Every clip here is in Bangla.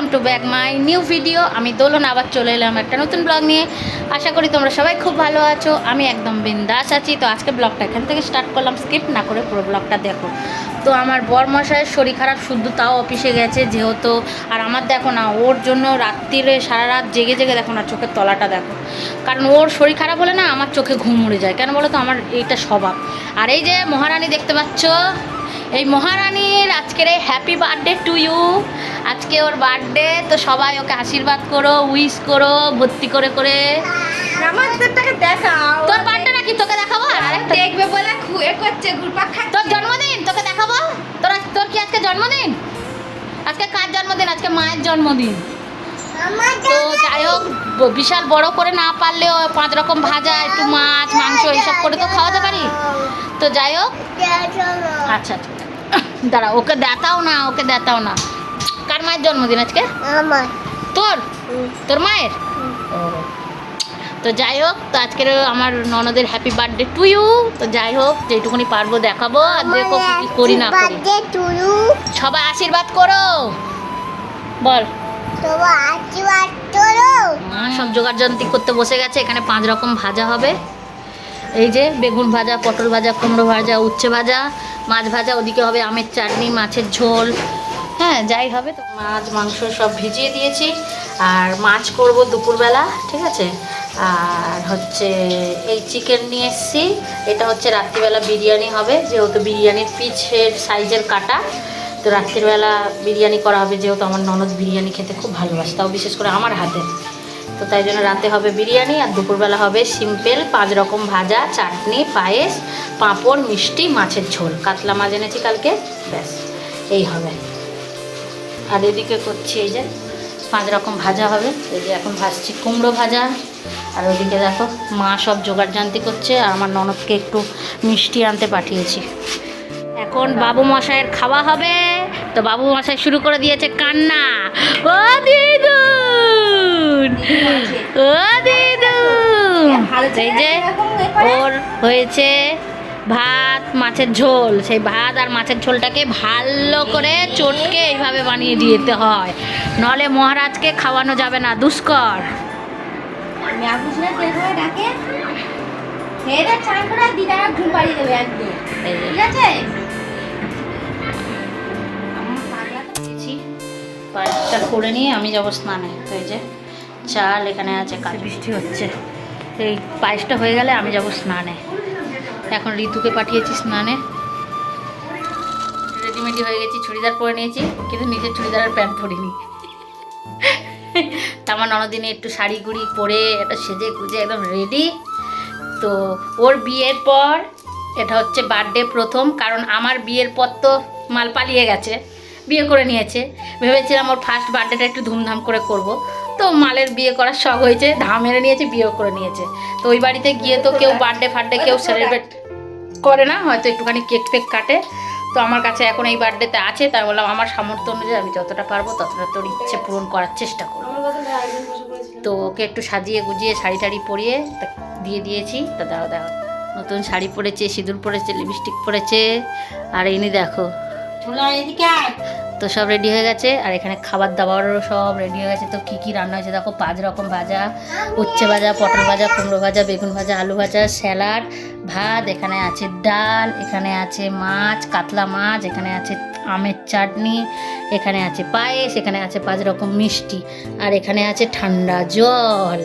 Welcome to back my new video আমি দোলন, আবার চলে এলাম একটা নতুন ব্লগ নিয়ে। আশা করি তোমরা সবাই খুব ভালো আছো। আমি একদম বিন্দাস আছি। তো আজকে ব্লগটা এখান থেকে স্টার্ট করলাম। স্কিপ না করে পুরো ব্লগটা দেখো। তো আমার বরমশাইয়ের শরীর খারাপ, শুদ্ধ তাও অফিসে গেছে যেহেতু। আর আমার দেখো না, ওর জন্য রাত্রিরে সারা রাত জেগে জেগে দেখো না, চোখের তলাটা দেখো। কারণ ওর শরীর খারাপ হলে না, আমার চোখে ঘুম উড়ে যায়। কেন বলো তো? আমার এইটা স্বভাব। আর এই যে মহারানী দেখতে পাচ্ছ? এই মহারানীর আজকের এই হ্যাপি বার্থডে টু ইউ আজকে ওর বার্থডে তো সবাই ওকে আশীর্বাদ করো উইশ করো ভর্তি করে করে। আমাদেরটাকে দেখাও। তোর বার্থডে নাকি তোকে দেখাবো? আরেকটা দেখবে বলে খুয়ে করছে ঘুরপাক তোর জন্মদিন? তোকে দেখাবো? তোর তোর কি আজকে জন্মদিন? আজকে কার জন্মদিন? আজকে মায়ের জন্মদিন। তো যাই হোক বিশাল বড় করে না পারলেও পাঁচ রকম ভাজা একটু মাছ মাংস এইসব করে তো খাওয়াতে পারি। তো যাই হোক। আচ্ছা আচ্ছা দাঁড়া ওকে দেখাও না ওকে দেখাও না। কার মায়ের জন্মদিন আজকে? তোর? তোর মায়ের? ও। তো যাই হোক তো আজকের আমার ননদের হ্যাপি বার্থডে টু ইউ তো যাই হোক যেটুকুনি পারব দেখাবো আর দেখো কি করি না করি। সবাই আশীর্বাদ করো। বল। সব জোগাড় যন্ত্রী করতে বসে গেছে এখানে পাঁচ রকম ভাজা হবে। এই যে বেগুন ভাজা, পটল ভাজা, কুমড়ো ভাজা, উচ্ছে ভাজা, মাছ ভাজা, ওদিকে হবে আমের চাটনি, মাছের ঝোল। হ্যাঁ যাই হবে, তো মাছ, মাংস সব ভিজিয়ে দিয়েছি। আর মাছ করব দুপুরবেলা, ঠিক আছে? আর হচ্ছে এই চিকেন নিয়ে এসেছি। এটা হচ্ছে রাত্রিবেলা বিরিয়ানি হবে, যেহেতু বিরিয়ানির পিছের সাইজের কাটা, তো রাত্রিবেলা বিরিয়ানি করা হবে, যেহেতু আমার ননদ বিরিয়ানি খেতে খুব ভালোবাসে, তাও বিশেষ করে আমার হাতে। তো তাই জন্য রাতে হবে বিরিয়ানি আর দুপুরবেলা হবে সিম্পল পাঁচ রকম ভাজা, চাটনি, পায়েস, পাঁপড়, মিষ্টি, মাছের ঝোল। কাতলা মাছ এনেছি কালকে, ব্যাস, এই হবে। আর এদিকে করছি এই যে পাঁচ রকম ভাজা হবে। এই যে এখন ভাজছি কুমড়ো ভাজা। আর ওইদিকে দেখো, মা সব জোগাড় জানতি করছে আর আমার ননদকে একটু মিষ্টি আনতে পাঠিয়েছি। এখন বাবু মশাইয়ের খাওয়া হবে। তো বাবু মশাই শুরু করে দিয়েছে কান্না। ও দিদুন! ও দিদুন! এই যে ওর হয়েছে ভাত, মাছের ঝোল। সেই ভাত আর মাছের ঝোলটাকে ভালো করে চটকে এইভাবে বানিয়ে দিতে হয়। নলে মহারাজকে খাওয়ানো যাবে না, দুষ্কর। ঠিক আছে? করে নিয়ে আমি যাব স্নানে। তো এই যে চাল এখানে আছে কাজ। বৃষ্টি হচ্ছে। এই পায়েসটা হয়ে গেলে আমি যাব স্নানে। এখন ঋতুকে পাঠিয়েছি স্নানে। রেডিমেডি হয়ে গেছি চুড়িদার পরে নিয়েছি কিন্তু নিজের চুড়িদারের প্যান্ট পরিনি। আমার ননদিনে একটু শাড়ি গুড়ি পরে একটা সেজে গুজে একদম রেডি তো ওর বিয়ের পর এটা হচ্ছে বার্থডে প্রথম কারণ আমার বিয়ের পর তো মাল পালিয়ে গেছে। বিয়ে করে নিয়েছে। ভেবেছিলাম ওর ফার্স্ট বার্থডেটা একটু ধুমধাম করে করব। তো মালের বিয়ে করার শখ হয়েছে ধাম মেরে নিয়েছে বিয়েও করে নিয়েছে। তো ওই বাড়িতে গিয়ে তো কেউ বার্থডে ফার্থডে কেউ সেলিব্রেট করে না হয়তো একটুখানি কেক ফেক কাটে। তো আমার কাছে এখন এই বার্থডেতে আছে তাই বললাম আমার সামর্থ্য অনুযায়ী আমি যতটা পারব ততটা তোর ইচ্ছে পূরণ করার চেষ্টা করব। তো ওকে একটু সাজিয়ে গুজিয়ে শাড়ি টাড়ি পরিয়ে দিয়ে দিয়েছি। তা দাও দাও। নতুন শাড়ি পরেছে সিঁদুর পরেছে লিপস্টিক পরেছে। আর ইনি দেখো। এদিকে। তো সব রেডি হয়ে গেছে। আর এখানে খাবার দাবারও সব রেডি হয়ে গেছে। তো কী কী রান্না হয়েছে দেখো? পাঁচ রকম ভাজা, উচ্ছে ভাজা, পটল ভাজা, কুমড়ো ভাজা, বেগুন ভাজা, আলু ভাজা, স্যালাড, ভাত, এখানে আছে ডাল, এখানে আছে মাছ, কাতলা মাছ, এখানে আছে আমের চাটনি, এখানে আছে পায়েস, এখানে আছে পাঁচ রকম মিষ্টি, আর এখানে আছে ঠান্ডা জল।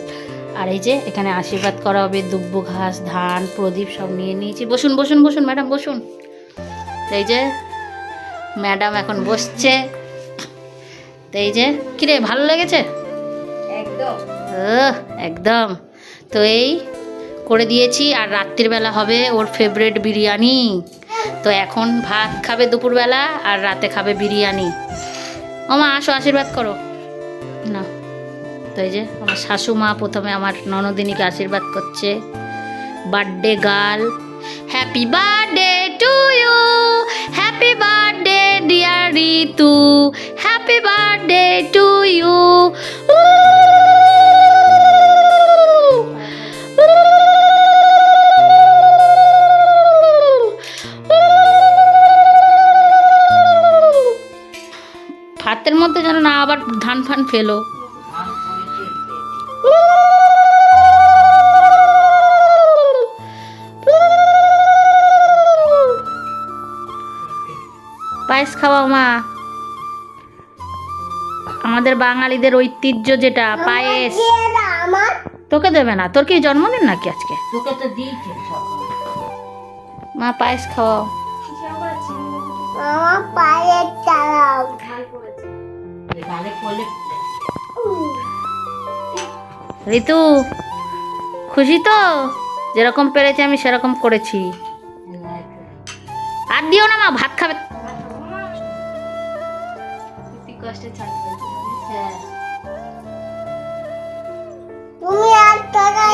আর এই যে এখানে আশীর্বাদ করা হবে দুব্ব, ঘাস, ধান, প্রদীপ সব নিয়ে নিয়েছি। বসুন বসুন বসুন, ম্যাডাম, বসুন। এই যে ম্যাডাম এখন বসছে। তো এই যে কিরে ভালো লেগেছে? একদম। একদম। তো এই করে দিয়েছি আর রাত্রিবেলা হবে ওর ফেভারেট বিরিয়ানি। তো এখন ভাত খাবে দুপুরবেলা আর রাতে খাবে বিরিয়ানি। মা আসো আশীর্বাদ করো। না। তো এই যে আমার শাশু মা প্রথমে আমার ননদিনীকে আশীর্বাদ করছে। Birthday girl happy birthday to you happy birthday dear Ritu happy birthday to you ভাতের মধ্যে যেন না আবার ধান ফান ফেলো। পায়েস খাওয়াও মা। আমাদের বাঙালিদের ঐতিহ্য যেটা পায়েস। তোকে দেবে না। তোর কি জন্মদিন নাকি আজকে? তোকে তো দিয়েছে মা পায়েস খাওয়াও। ঋতু খুশি তো? যেরকম পেরেছি আমি সেরকম করেছি। আর দিও না মা ভাত খাবে। হ্যাঁ। তুমি আর তোরা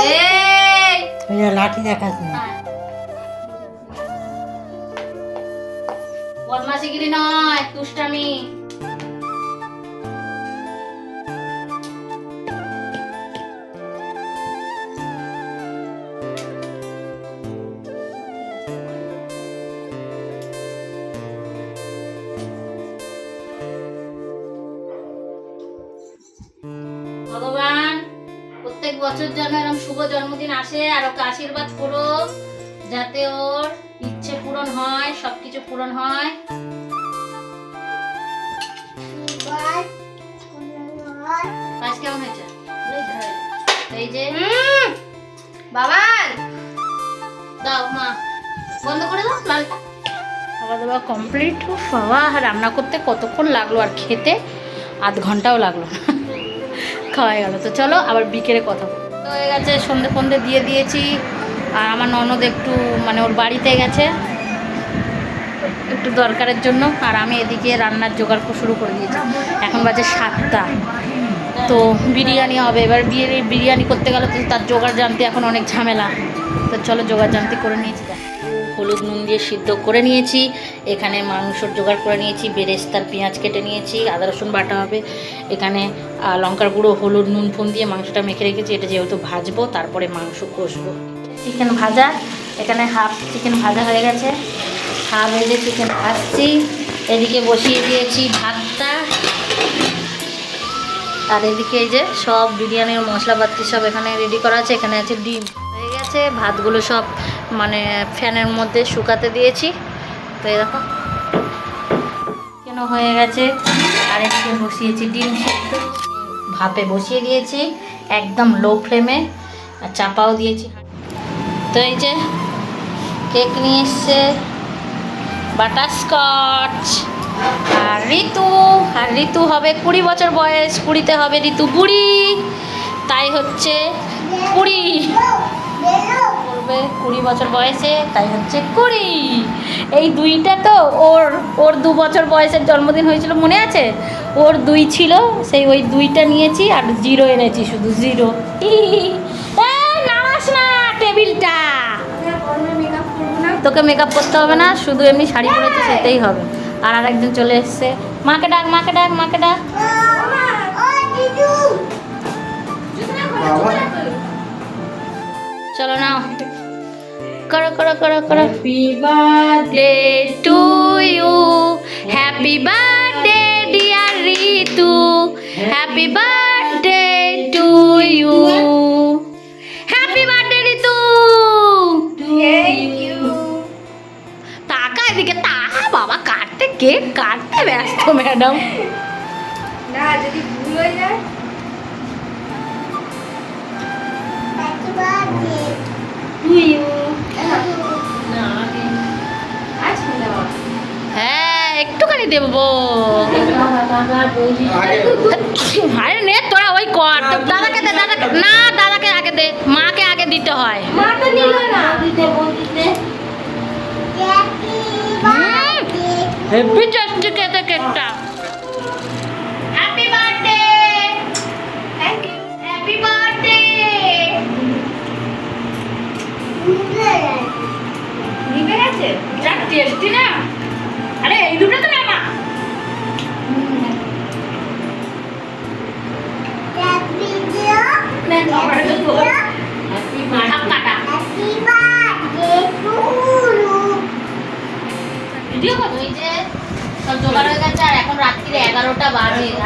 লাঠি দেখাস না। বদমাশিগিরি নয় তুষ্টামি বছর যেন এরকম শুভ জন্মদিন আসে আর ওকে আশীর্বাদ করো যাতে ওর ইচ্ছে পূরণ হয় সবকিছু পূরণ হয়। পাঁচ কেমন হয়েছে? এই যে। বাবান দাও মা। বন্ধ করে দাও লালটা। খাওয়া দাওয়া কমপ্লিট বাবা রান্না করতে কতক্ষণ লাগল আর খেতে? আধ ঘন্টাও লাগল না। খাওয়া গেল। তো চলো আবার বিকেলে কথা হয়ে গেছে, সন্ধে ফন্ধে দিয়ে দিয়েছি। আর আমার ননদ একটু মানে ওর বাড়িতে গেছে একটু দরকারের জন্য। আর আমি এদিকে রান্নার জোগাড় শুরু করে দিয়েছি। এখন বাজে সাতটা। তো বিরিয়ানি হবে। এবার বিয়ে বিরিয়ানি করতে গেলে তো তার জোগাড় জানতে এখন অনেক ঝামেলা। তো চলো জোগাড় জানতে করে নিয়েছি। হলুদ নুন দিয়ে সিদ্ধ করে নিয়েছি। এখানে মাংসর জোগাড় করে নিয়েছি, বেরেস্তার পেঁয়াজ কেটে নিয়েছি, আদা, রসুন বাটা হবে। এখানে লঙ্কার গুঁড়ো, হলুদ নুন, ফুন দিয়ে মাংসটা মেখে রেখেছি। এটা যেহেতু ভাজবো, তারপরে মাংস কষবো। চিকেন ভাজা, এখানে হাফ চিকেন ভাজা হয়ে গেছে। হাফ ভেজে চিকেন ভাজছি, এদিকে বসিয়ে দিয়েছি ভাতটা। আর এদিকে এই যে সব বিরিয়ানির মশলাপাতি সব এখানে রেডি করা আছে। এখানে আছে ডিম। হয়ে গেছে, ভাতগুলো সব মানে ফ্যানের মধ্যে শুকাতে দিয়েছি। তো দেখো। কেন হয়ে গেছে? আর একটু বসিয়েছি, ডিম সেদ্ধ। ভাপে বসিয়ে দিয়েছি, একদম লো ফ্লেমে, আর চাপাও দিয়েছি। তো এই যে, কেক নিয়ে এসছে বাটারস্কচ আর ঋতু আর ঋতু হবে কুড়ি বছর বয়স, কুড়িতে হবে ঋতু বুড়ি। তাই হচ্ছে কুড়ি। করবে, কুড়ি বছর বয়সে, তাই হচ্ছে কুড়ি। এই দুইটা তো ওর ওর দু বছর বয়সের জন্মদিন হয়েছিল, মনে আছে? ওর দুই ছিল, সেই ওই দুইটা নিয়েছি আর জিরো এনেছি, শুধু জিরো। নামাস টেবিলটা। তোকে মেকআপ করতে হবে না, শুধু এমনি শাড়ি পরেছে, সেটাই হবে। আর আরেকজন চলে এসছে। মাকে ডাক মাকে ডাক মাকে ডাক। চলো নাও। করো করো করো করো। Happy birthday to you happy birthday dear Ritu happy birthday to you happy birthday Ritu টাকা এদিকে টাকা বাবা কাটতে কেক কাটতে ব্যস্ত ম্যাডাম না যদি ভুল হয়ে যায় হ্যাঁ একটুখানি দেবো আরে নে তোরা ওই কর। দাদাকে দে দাদাকে না দাদাকে আগে দে। মাকে আগে দিতে হয়। মা তো নিল না। হেভি টেস্টি খেতে কেকটা। নিবে গেছে? যা টেস্টি না। আরে, এই দুটো তো না, মা। হাফ কাটা ভিডিও করো এই যে সব জোগাড় হয়ে গেছে এখন রাত্রিরে এগারোটা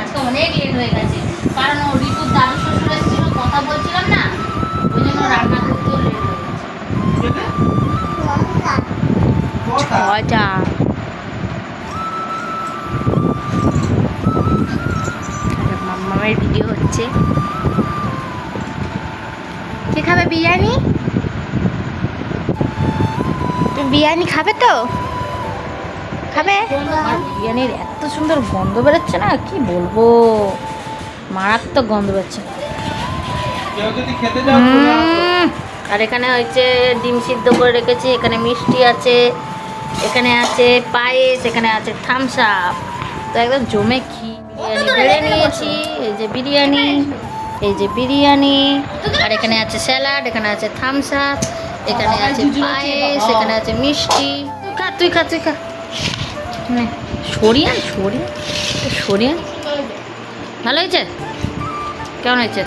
আজকে অনেক লেট হয়ে গেছে। কারণ ছটা মামামের ভিডিও হচ্ছে। কে খাবে বিরিয়ানি? তুমি বিরিয়ানি খাবে তো? খাবে? আর বিরিয়ানির এত সুন্দর গন্ধ বেরোচ্ছে না কি বলব? মারাত্মক গন্ধ বেরোচ্ছে। আর এখানে হচ্ছে ডিম সিদ্ধ করে রেখেছি এখানে মিষ্টি আছে। এখানে আছে পায়েস এখানে আছে থামস আপ তো একদম জমে ঘি বিরিয়ানি বেড়ে নিয়েছি। এই যে বিরিয়ানি এই যে বিরিয়ানি। আর এখানে আছে স্যালাড এখানে আছে থামস আপ এখানে আছে পায়েস এখানে আছে মিষ্টি। খা তুই খা তুই খা। নে, সরিয়ান সরিয়ান সরিয়ান ভালো হয়েছে? কেমন হয়েছে?